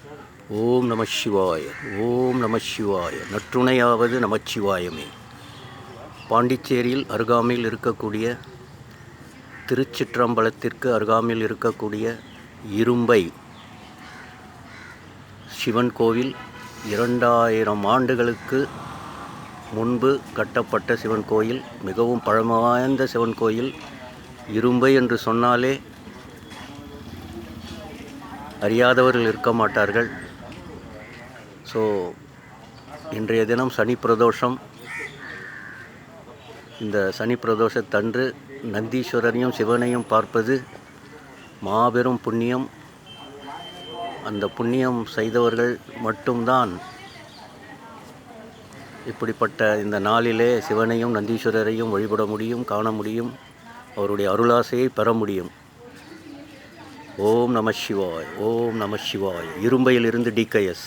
ஓம் நம சிவாய ஓம் நம சிவாய. நற்றுணையாவது நமச்சிவாயமே பாண்டிச்சேரியில் அருகாமையில் இருக்கக்கூடிய திருச்சிற்றம்பலத்திற்கு அருகாமையில் இருக்கக்கூடிய இரும்பை சிவன் கோவில் இரண்டாயிரம் ஆண்டுகளுக்கு முன்பு கட்டப்பட்ட சிவன் கோயில் மிகவும் பழமாய்ந்த சிவன் கோயில். இரும்பை என்று சொன்னாலே அறியாதவர்கள் இருக்க மாட்டார்கள். ஸோ இன்றைய தினம் சனி பிரதோஷம். இந்த சனி பிரதோஷத்தன்று நந்தீஸ்வரனையும் சிவனையும் பார்ப்பது மாபெரும் புண்ணியம். அந்த புண்ணியம் செய்தவர்கள் மட்டும்தான். இப்படிப்பட்ட இந்த நாளிலே சிவனையும் நந்தீஸ்வரரையும் வழிபட முடியும் காண முடியும். அவருடைய அருளாசையை பெற முடியும். ஓம் நம சிவாய் ஓம் நம சிவாய். இரும்பையிலிருந்து டிகைஎஸ்